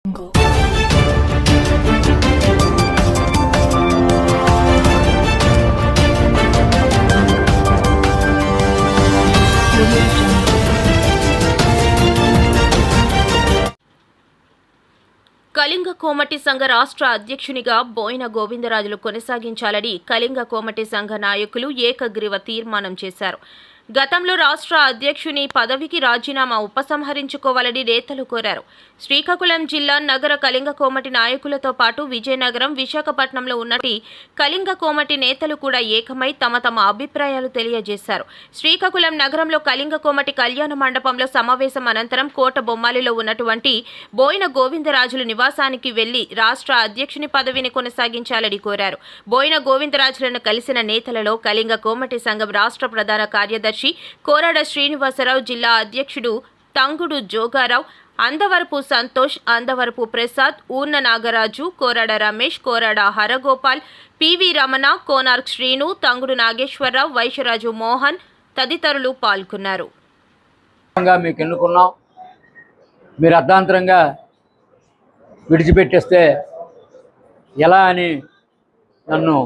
కళింగ కోమటి సంఘ రాష్ట్ర అధ్యక్షునిగా బోయిన గోవిందరాజులు కొనసాగించాలని కళింగ కోమటి సంఘ నాయకులు ఏకగ్రీవ తీర్మానం చేశారు. గతంలో రాష్ట్ర అధ్యక్షుని పదవికి రాజీనామా ఉపసంహరించుకోవాలని నేతలు కోరారు. శ్రీకాకుళం జిల్లా నగర కళింగ కోమటి నాయకులతో పాటు విజయనగరం విశాఖపట్నంలో ఉన్నటి కళింగ కోమటి నేతలు కూడా ఏకమై తమ తమ అభిప్రాయాలు తెలియజేశారు. శ్రీకాకుళం నగరంలో కళింగ కోమటి కళ్యాణ మండపంలో సమావేశం అనంతరం కోట బొమ్మాలిలో ఉన్నటువంటి బోయిన గోవిందరాజులు నివాసానికి వెళ్ళి రాష్ట్ర అధ్యక్షుని పదవిని కొనసాగించాలని కోరారు. బోయిన గోవిందరాజులను కలిసిన నేతలలో కళింగ కోమటి సంఘం రాష్ట్ర ప్రధాన కార్యదర్శి కోరాడ శ్రీనివాసరావు జిల్లా అధ్యక్షుడు తంగుడు జోగారావు అందవరపు సంతోష్ అందవరపు ప్రసాద్ ఊర్న నాగరాజు కోరాడ రమేష్ కోరాడ హరగోపాల్ పివి రమణ కోనార్క్ శ్రీను తంగుడు నాగేశ్వరరావు వైశ్యరాజు మోహన్ తదితరులు పాల్గొన్నారు. మీకు ఎన్నుకున్నాం. మీరు అర్ధాంతరంగా విడిచిపెట్టేస్తే ఎలా అని నన్ను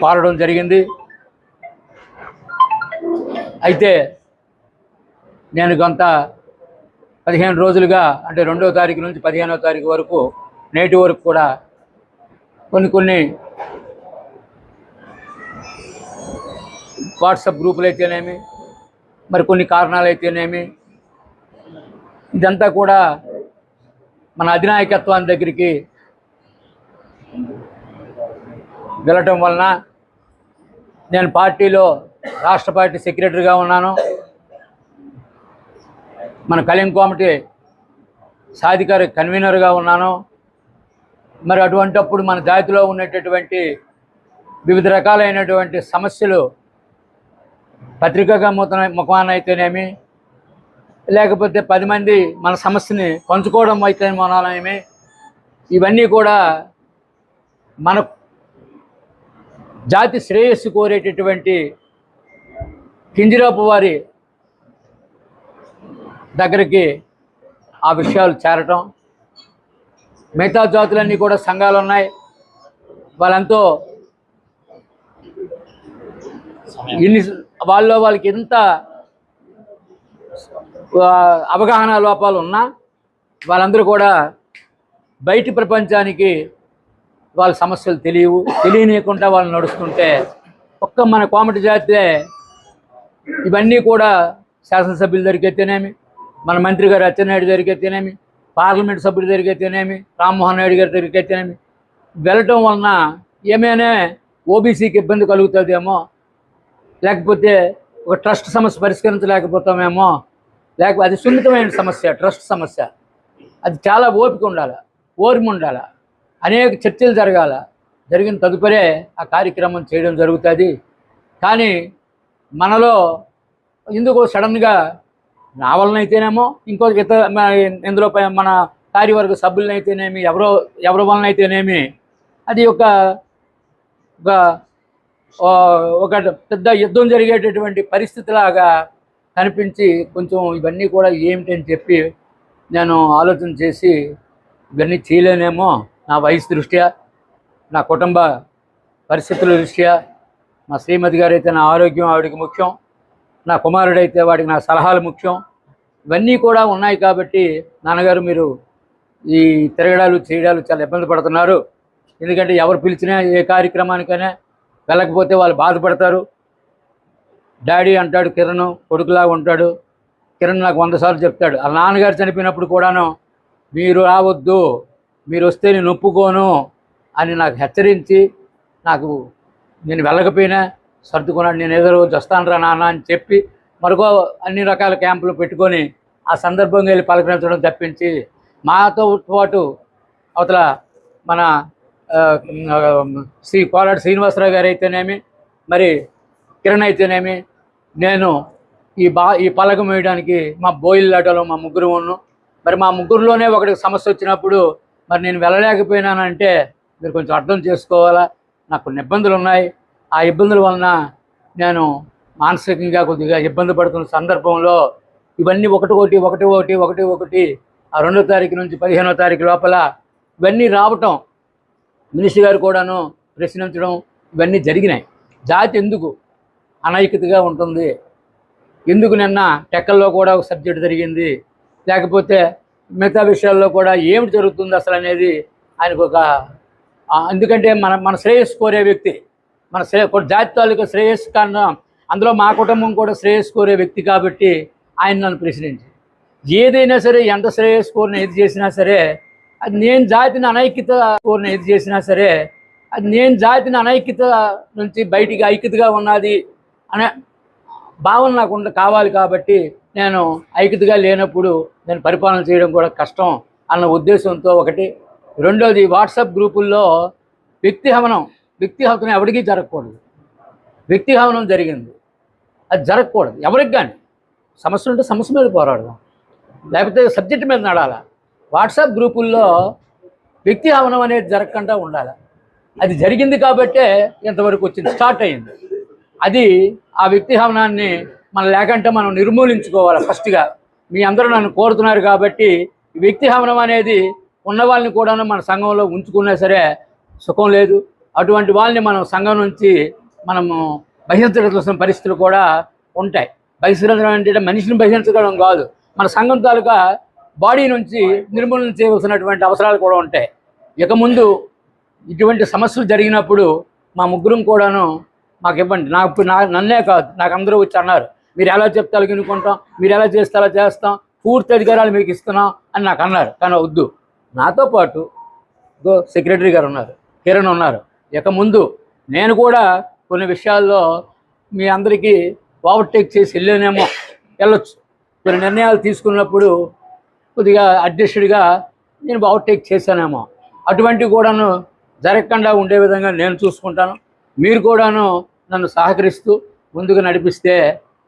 కోరడం జరిగింది. అయితే నేను కొంత పదిహేను రోజులుగా అంటే రెండో తారీఖు నుంచి పదిహేనో తారీఖు వరకు నేటి వరకు కూడా కొన్ని కొన్ని వాట్సాప్ గ్రూపులు అయితేనేమి మరి కొన్ని కారణాలు అయితేనేమి ఇదంతా కూడా మన అధినాయకత్వాన్ని దగ్గరికి వెళ్ళటం వలన నేను పార్టీలో రాష్ట్ర పార్టీ సెక్రటరీగా ఉన్నాను. మన కళ్యాణ్ కామిటీ సాధికార కన్వీనర్గా ఉన్నాను. మరి అటువంటప్పుడు మన జాతిలో ఉన్నటువంటి వివిధ రకాలైనటువంటి సమస్యలు పత్రికగా మూతన ముఖాన అయితేనేమి లేకపోతే పది మంది మన సమస్యని పంచుకోవడం అయితే మనమేమి ఇవన్నీ కూడా మన జాతి శ్రేయస్సు కోరేటటువంటి కింజిరాపు వారి దగ్గరికి ఆ విషయాలు చేరటం. మిగతా జాతులన్నీ కూడా సంఘాలు ఉన్నాయి వాళ్ళంతో ఇన్ని వాళ్ళలో వాళ్ళకి ఎంత అవగాహన లోపాలు ఉన్నా వాళ్ళందరూ కూడా బయటి ప్రపంచానికి వాళ్ళ సమస్యలు తెలియవు. తెలియనీయకుండా వాళ్ళు నడుస్తుంటే ఒక్క మన కోమటి జాతే ఇవన్నీ కూడా శాసనసభ్యుల దగ్గరికి మన మంత్రి గారు అచ్చెన్నాయుడు దగ్గరికి అయితేనేమి పార్లమెంట్ సభ్యుల దగ్గరికి రామ్మోహన్ నాయుడు గారి దగ్గరికి వెళ్ళటం వలన ఏమైనా ఓబీసీకి ఇబ్బంది కలుగుతుందేమో లేకపోతే ఒక ట్రస్ట్ సమస్య పరిష్కరించలేకపోతామేమో లేకపోతే అది సున్నితమైన సమస్య ట్రస్ట్ సమస్య. అది చాలా ఓపిక ఉండాలి ఓర్మి ఉండాలి అనేక చర్చలు జరగాల. జరిగిన తదుపరే ఆ కార్యక్రమం చేయడం జరుగుతుంది. కానీ మనలో ఎందుకు సడన్గా నా వలన అయితేనేమో ఇంకో ఇతర ఇందులో మన కార్యవర్గ సభ్యులనైతేనేమి ఎవరో ఎవరి వలన అయితేనేమి అది ఒక ఒక ఒక పెద్ద యుద్ధం జరిగేటటువంటి పరిస్థితిలాగా కనిపించి కొంచెం ఇవన్నీ కూడా ఏమిటని చెప్పి నేను ఆలోచన చేసి ఇవన్నీ చేయలేనేమో నా వయసు దృష్ట్యా నా కుటుంబ పరిస్థితుల దృష్ట్యా మా శ్రీమతి గారు అయితే నా ఆరోగ్యం ఆవిడకి ముఖ్యం. నా కుమారుడైతే వాడికి నా సలహాలు ముఖ్యం. ఇవన్నీ కూడా ఉన్నాయి కాబట్టి నాన్నగారు మీరు ఈ తిరగడాలు చేయడాలు చాలా ఇబ్బంది పడుతున్నారు. ఎందుకంటే ఎవరు పిలిచినా ఏ కార్యక్రమానికైనా వెళ్ళకపోతే వాళ్ళు బాధపడతారు. డాడీ అంటాడు కిరణ్ కొడుకులాగా ఉంటాడు. కిరణ్ నాకు వంద సార్లు చెప్తాడు ఆ నాన్నగారు చనిపోయినప్పుడు కూడాను మీరు రావద్దు మీరు వస్తే నేను ఒప్పుకోను అని నాకు హెచ్చరించి నాకు నేను వెళ్ళకపోయినా సర్దుకున్నాడు నేను ఏదో రోజు వస్తాను రా నాన్న అని చెప్పి మరొక అన్ని రకాల క్యాంపులు పెట్టుకొని ఆ సందర్భంగా వెళ్ళి పలకరించడం తప్పించి మాతో పాటు అవతల మన శ్రీ కోలాడు శ్రీనివాసరావు గారు అయితేనేమి మరి కిరణ్ అయితేనేమి నేను ఈ బా ఈ పలకం వేయడానికి మా బోయిల్లాటలో మా ముగ్గురు ఉన్నాం. మరి మా ముగ్గురులోనే ఒకటి సమస్య వచ్చినప్పుడు మరి నేను వెళ్ళలేకపోయినానంటే మీరు కొంచెం అర్థం చేసుకోవాలా? నాకు కొన్ని ఇబ్బందులు ఉన్నాయి. ఆ ఇబ్బందుల వలన నేను మానసికంగా కొద్దిగా ఇబ్బంది పడుతున్న సందర్భంలో ఇవన్నీ ఒకటి ఒకటి ఒకటి ఒకటి ఒకటి ఒకటి ఆ రెండో తారీఖు నుంచి పదిహేనో తారీఖు లోపల ఇవన్నీ రావటం మినిస్టర్ గారు కూడాను ప్రశ్నించడం ఇవన్నీ జరిగినాయి. జాతి ఎందుకు అనైక్యతగా ఉంటుంది? ఎందుకు నిన్న టెక్కల్లో కూడా ఒక సబ్జెక్ట్ జరిగింది? లేకపోతే మిగతా విషయాల్లో కూడా ఏమిటి జరుగుతుంది అసలు అనేది ఆయనకు ఒక ఎందుకంటే మన మన శ్రేయస్సు కోరే వ్యక్తి. మన శ్రేయ జాతి తాలూకా శ్రేయస్సు కన్నా అందులో మా కుటుంబం కూడా శ్రేయస్సు కోరే వ్యక్తి కాబట్టి ఆయన నన్ను ప్రశ్నించి. ఏదైనా సరే ఎంత శ్రేయస్సు కోరిన ఏది చేసినా సరే అది నేను జాతిని అనైక్యత కోరిన ఏది చేసినా సరే అది నేను జాతిని అనైక్యత నుంచి బయటికి ఐక్యతగా ఉన్నది అనే భావన నాకు ఉండ కావాలి కాబట్టి నేను ఐక్యతగా లేనప్పుడు నేను పరిపాలన చేయడం కూడా కష్టం అన్న ఉద్దేశంతో ఒకటి రెండోది వాట్సాప్ గ్రూపుల్లో వ్యక్తి హవనం వ్యక్తి హవనం ఎవరికీ జరగకూడదు. వ్యక్తి హవనం జరిగింది. అది జరగకూడదు. ఎవరికి కానీ సమస్య ఉంటే సమస్య మీద పోరాడదాం. లేకపోతే సబ్జెక్ట్ మీద నడాల. వాట్సాప్ గ్రూపుల్లో వ్యక్తి హవనం అనేది జరగకుండా ఉండాలి. అది జరిగింది కాబట్టే ఇంతవరకు వచ్చింది. స్టార్ట్ అయింది. అది ఆ వ్యక్తి హవనాన్ని మనం లేకంటే మనం నిర్మూలించుకోవాలి ఫస్ట్గా. మీ అందరూ నన్ను కోరుతున్నారు కాబట్టి వ్యక్తి హవనం అనేది ఉన్న వాళ్ళని కూడా మన సంఘంలో ఉంచుకున్నా సరే సుఖం లేదు. అటువంటి వాళ్ళని మనం సంఘం నుంచి మనము బహిష్కరించాల్సిన పరిస్థితులు కూడా ఉంటాయి. బహిష్కరించడం అంటే మనిషిని బహిష్కరించడం కాదు. మన సంఘం తాలూకా బాడీ నుంచి నిర్మూలన చేయవలసినటువంటి అవసరాలు కూడా ఉంటాయి. ఇక ముందు ఇటువంటి సమస్యలు జరిగినప్పుడు మా ముగ్గురం కూడాను మాకు ఇవ్వండి. నాకు నా నన్నే కాదు నాకు అందరూ వచ్చి అన్నారు. మీరు ఎలా చెప్తే అలాగనుకుంటాం మీరు ఎలా చేస్తే అలా చేస్తాం? పూర్తి అధికారాలు మీకు ఇస్తున్నాం అని నాకు అన్నారు. కానీ వద్దు. నాతో పాటు సెక్రటరీ గారు ఉన్నారు కిరణ్ ఉన్నారు. ఇక ముందు నేను కూడా కొన్ని విషయాల్లో మీ అందరికీ ఓవర్టేక్ చేసి వెళ్ళానేమో వెళ్ళొచ్చు. కొన్ని నిర్ణయాలు తీసుకున్నప్పుడు కొద్దిగా అధ్యక్షుడిగా నేను ఓవర్టేక్ చేశానేమో. అటువంటివి కూడాను జరగకుండా ఉండే విధంగా నేను చూసుకుంటాను. మీరు కూడాను నన్ను సహకరిస్తూ ముందుకు నడిపిస్తే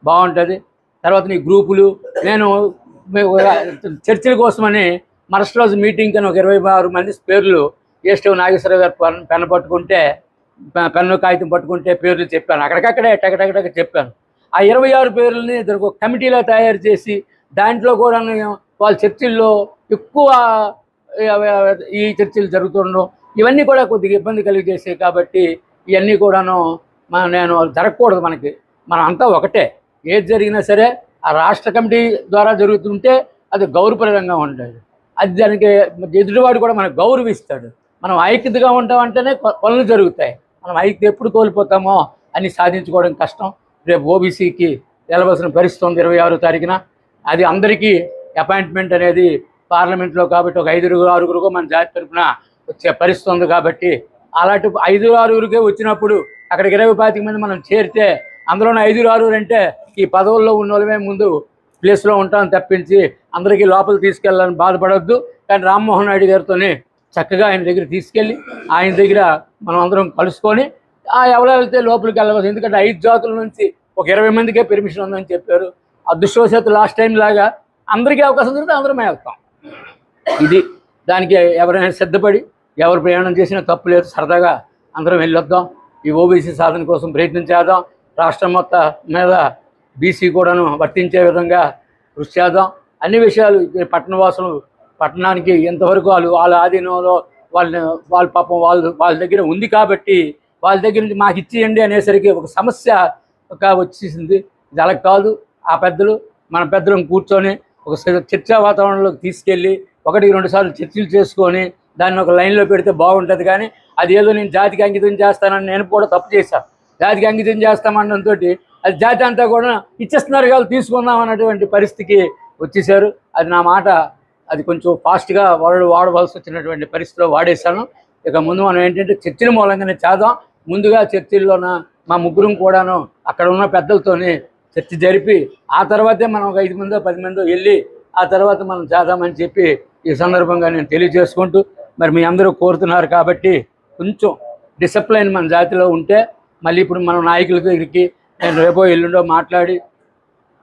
బాగుంటుంది. తర్వాత నీ గ్రూపులు నేను చర్చల కోసమని మరుసటి రోజు మీటింగ్ అని ఒక ఇరవై ఆరు మంది పేర్లు ఏస్టవ్ నాగేశ్వర గారు పెన్ పెన్ను పట్టుకుంటే పెన్ను కాగితం పట్టుకుంటే పేర్లు చెప్పాను. అక్కడికక్కడే టకటకటక చెప్పాను. ఆ ఇరవై ఆరు పేర్లని ఇద్దరు ఒక కమిటీలో తయారు చేసి దాంట్లో కూడా వాళ్ళ చర్చిల్లో ఎక్కువ ఈ చర్చలు జరుగుతుండడం ఇవన్నీ కూడా కొద్దిగా ఇబ్బంది కలిగజేసాయి కాబట్టి ఇవన్నీ కూడాను మన నేను జరగకూడదు మనకి. మనం అంతా ఒకటే. ఏది జరిగినా సరే ఆ రాష్ట్ర కమిటీ ద్వారా జరుగుతుంటే అది గౌరవప్రదంగా ఉంటుంది అది దానికి ఎదుటివాడు కూడా మనకు గౌరవిస్తాడు. మనం ఐక్యతగా ఉంటామంటేనే అంటేనే పనులు జరుగుతాయి. మనం ఐక్యత ఎప్పుడు కోల్పోతామో అని సాధించుకోవడం కష్టం. రేపు ఓబీసీకి వెళ్ళవలసిన పరిస్థితి ఉంది ఇరవై ఆరో తారీఖున. అది అందరికీ అపాయింట్మెంట్ అనేది పార్లమెంట్లో కాబట్టి ఒక ఐదుగురు ఆరుగురుగా మన జాతి తరఫున వచ్చే పరిస్థితి ఉంది కాబట్టి అలాంటి ఐదు ఆరుగురికే వచ్చినప్పుడు అక్కడికి ఇరవై పాతిక మంది మనం చేరితే అందులోనే ఐదుగురు ఆరుగురు అంటే ఈ పదవుల్లో ఉన్న వాళ్ళమే ముందు ప్లేస్లో ఉంటాం తప్పించి అందరికీ లోపల తీసుకెళ్ళాలని బాధపడవద్దు కానీ రామ్మోహన్ నాయుడు గారితోనే చక్కగా ఆయన దగ్గర తీసుకెళ్ళి ఆయన దగ్గర మనం అందరం కలుసుకొని ఆ వెళ్తే లోపలికి వెళ్ళవచ్చు ఎందుకంటే ఐదు జాతుల నుంచి ఒక ఇరవై మందికే పెర్మిషన్ ఉందని చెప్పారు. అదృష్టవశాత్తు లాస్ట్ టైం లాగా అందరికీ అవకాశం దొరికితే అందరమే వెళ్తాం. ఇది దానికి ఎవరైనా సిద్ధపడి ఎవరు ప్రయాణం చేసినా తప్పు లేదు. సరదాగా అందరం వెళ్ళొద్దాం. ఈ ఓబీసీ సాధన కోసం ప్రయత్నం చేద్దాం. రాష్ట్రం మొత్తం మీద బీసీ కూడాను వర్తించే విధంగా కృషి చేద్దాం. అన్ని విషయాలు పట్టణవాసులు పట్టణానికి ఎంతవరకు వాళ్ళు వాళ్ళ ఆధీనంలో వాళ్ళని వాళ్ళ పాపం వాళ్ళు వాళ్ళ దగ్గర ఉంది కాబట్టి వాళ్ళ దగ్గర నుంచి మాకు ఇచ్చేయండి అనేసరికి ఒక సమస్య ఒక వచ్చేసింది. ఇది అలా కాదు. ఆ పెద్దలు మన పెద్దలను కూర్చొని ఒక చర్చా వాతావరణంలోకి తీసుకెళ్ళి ఒకటికి రెండు సార్లు చర్చలు చేసుకొని దాన్ని ఒక లైన్లో పెడితే బాగుంటుంది కానీ అది ఏదో నేను జాతికి అంకితం చేస్తానని నేను కూడా తప్పు చేశాను జాతికి అంకితం చేస్తామన్నంతో అది జాతి అంతా కూడా ఇచ్చేస్తున్నారు కాదు తీసుకుందాం అన్నటువంటి పరిస్థితికి వచ్చేసారు అది నా మాట. అది కొంచెం ఫాస్ట్గా వాడు వాడవలసి వచ్చినటువంటి పరిస్థితిలో వాడేశాను. ఇక ముందు మనం ఏంటంటే చర్చల మూలంగానే చేద్దాం. ముందుగా చర్చిల్లోన మా ముగ్గురం కూడాను అక్కడ ఉన్న పెద్దలతోని చర్చ జరిపి ఆ తర్వాతే మనం ఒక ఐదు మందో పది మందో వెళ్ళి ఆ తర్వాత మనం చేద్దామని చెప్పి ఈ సందర్భంగా నేను తెలియజేసుకుంటూ మరి మీ అందరూ కోరుతున్నారు కాబట్టి కొంచెం డిసిప్లైన్ మన జాతిలో ఉంటే మళ్ళీ ఇప్పుడు మనం నాయకుల దగ్గరికి నేను రేపో ఎల్లుండో మాట్లాడి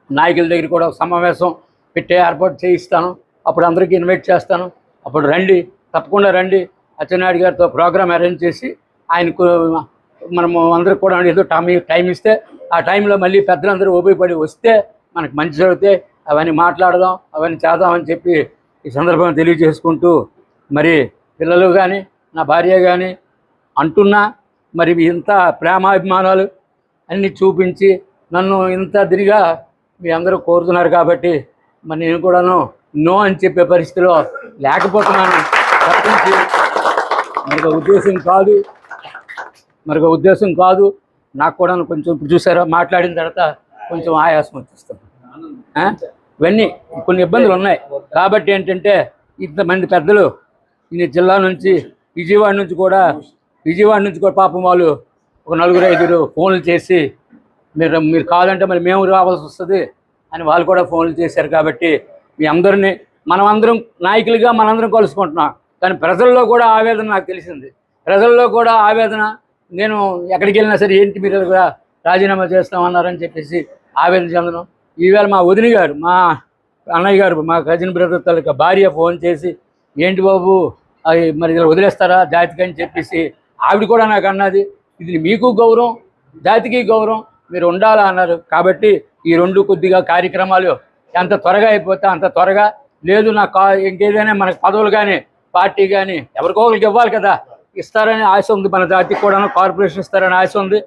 నాయకుల దగ్గర కూడా ఒక సమావేశం పెట్టే ఏర్పాటు చేయిస్తాను. అప్పుడు అందరికీ ఇన్వైట్ చేస్తాను. అప్పుడు రండి తప్పకుండా రండి. అచ్చెన్నాయుడు గారితో ప్రోగ్రామ్ అరేంజ్ చేసి ఆయనకు మనము అందరికి కూడా ఏదో టైం టైం ఇస్తే ఆ టైంలో మళ్ళీ పెద్దలందరూ ఉపయోగపడి వస్తే మనకు మంచి జరిగితే అవన్నీ మాట్లాడదాం అవన్నీ చేద్దామని చెప్పి ఈ సందర్భంగా తెలియజేసుకుంటూ మరి పిల్లలు కానీ నా భార్య కానీ అంటున్నా మరి ఇంత ప్రేమాభిమానాలు అన్నీ చూపించి నన్ను ఇంత దినిగా మీ అందరూ కోరుతున్నారు కాబట్టి మరి నేను కూడాను నో అని చెప్పే పరిస్థితిలో లేకపోతున్నాను. తప్పించి మరొక ఉద్దేశం కాదు. మరొక ఉద్దేశం కాదు. నాకు కూడా కొంచెం చూసారా మాట్లాడిన తర్వాత కొంచెం ఆయాసం వచ్చేస్తుంది. ఇవన్నీ కొన్ని ఇబ్బందులు ఉన్నాయి. కాబట్టి ఏంటంటే ఇంతమంది పెద్దలు ఈ జిల్లా నుంచి విజయవాడ నుంచి కూడా విజయవాడ నుంచి కూడా పాపం వాళ్ళు ఒక నలుగురు ఐదుగురు ఫోన్లు చేసి మీరు మీరు కావాలంటే మరి మేము రావాల్సి వస్తుంది అని వాళ్ళు కూడా ఫోన్లు చేశారు కాబట్టి మీ అందరినీ మనం అందరం నాయకులుగా మనందరం కలుసుకుంటున్నాం. కానీ ప్రజల్లో కూడా ఆవేదన నాకు తెలిసింది. ప్రజల్లో కూడా ఆవేదన నేను ఎక్కడికి వెళ్ళినా సరే ఏంటి మీరు కూడా రాజీనామా చేస్తామన్నారని చెప్పేసి ఆవేదన చెందడం ఈవేళ మా వదిన గారు మా అన్నయ్య గారు మా కజిన్ బ్రదర్ తాలూకా భార్య ఫోన్ చేసి ఏంటి బాబు అవి మరి ఇలా వదిలేస్తారా జాతికి? అని చెప్పేసి ఆవిడ కూడా నాకు అన్నది. ఇది మీకు గౌరవం జాతికి గౌరవం మీరు ఉండాలా అన్నారు. కాబట్టి ఈ రెండు కొద్దిగా కార్యక్రమాలు ఎంత త్వరగా అయిపోతే అంత త్వరగా. లేదు నా కా ఇంకేదైనా మనకు పదవులు కానీ పార్టీ కానీ ఎవరికో ఒకరికి ఇవ్వాలి కదా. ఇస్తారని ఆశ ఉంది మన జాతికి కూడా కార్పొరేషన్ ఇస్తారని ఆశ ఉంది.